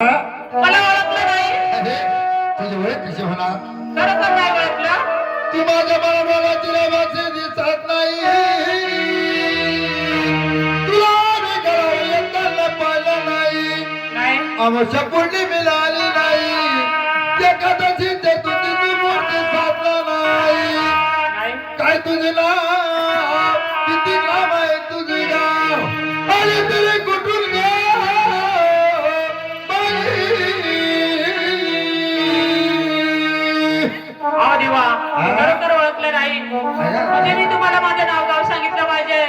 मला ओळखलं नाही. अरे तुझी ओळख कशी होणार? खरोखर नाही ओळखलं. तू माझ्या मनाला तुला माझे दिसत नाही. तुला मी येताना पाहिलं नाही. नाही. अवश्य पुण्य मिळाली नाही. ते कदाचित ते तुझी ती मूर्ती साधला नाही. नाही. काय तुझे नाव? किती नाव आहे तुझे नाव? आणि देवा खरोखर ओळखलं नाही. म्हणजे मी तुम्हाला माझं नाव गाव सांगितलं पाहिजे.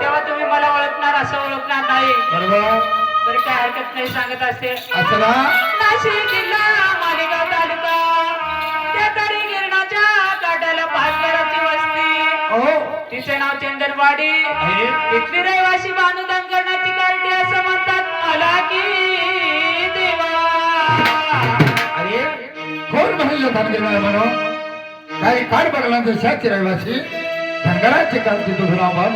तेव्हा तुम्ही मला ओळखणार असं ओळखणार नाही. तरी काय हरकत नाही सांगत असते. असं ना? नाशिक जिल्हा मालेगाव तालुका. त्या तरी गिरणाच्या काठाला पाचघराची वस्ती. हो. तिचे नाव चंदनवाडी. इथली रहिवासी बांधून करण्याची गाठी असं म्हणतात. मला की देवा. काही काढ बघला शाची रहिवासी धनगराची कांती तुझं नाव भान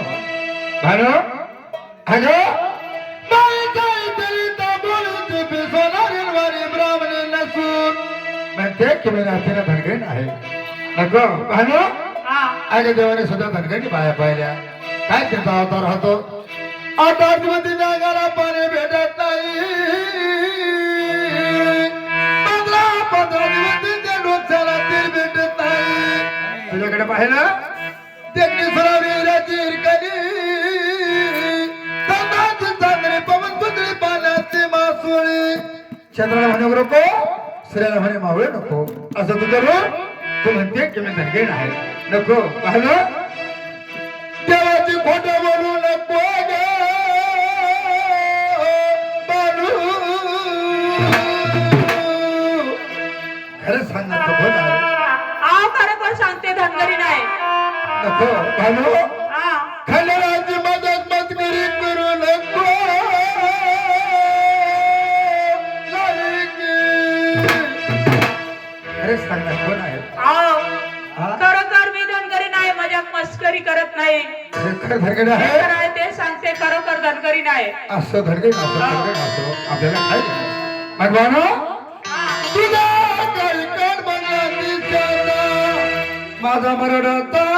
नसून. म्हणते की मी नातीला धनगरीन आहे. नको भानो अगं देवाने सुद्धा धनगरी बाया पाहिल्या. काय त्याचा अवतार होतो? अवतारमध्ये जगाला पाणी भेटत नाही. नाही पाहिलं देखणी सरावी राजी पवन सुंदरी पाण्याची मासोळी. चंद्राला म्हणे नको. स्त्रियाला म्हणे मावळे नको. असं तुझं रूप? तू म्हणते की मी धनगे नाही नको. पाहिलं? देवाची खोट बोलू नको ग. सांगणार खरोखर सांगते धनगरी नाही? हा. मदत करू नको. सांग कोण आहे? मी धनगरी नाही मजाक मस्करी करत नाही. ते सांगते खरोखर धनगरी नाही. असं असो आपल्याला काय? भगवानो तुझा काही कान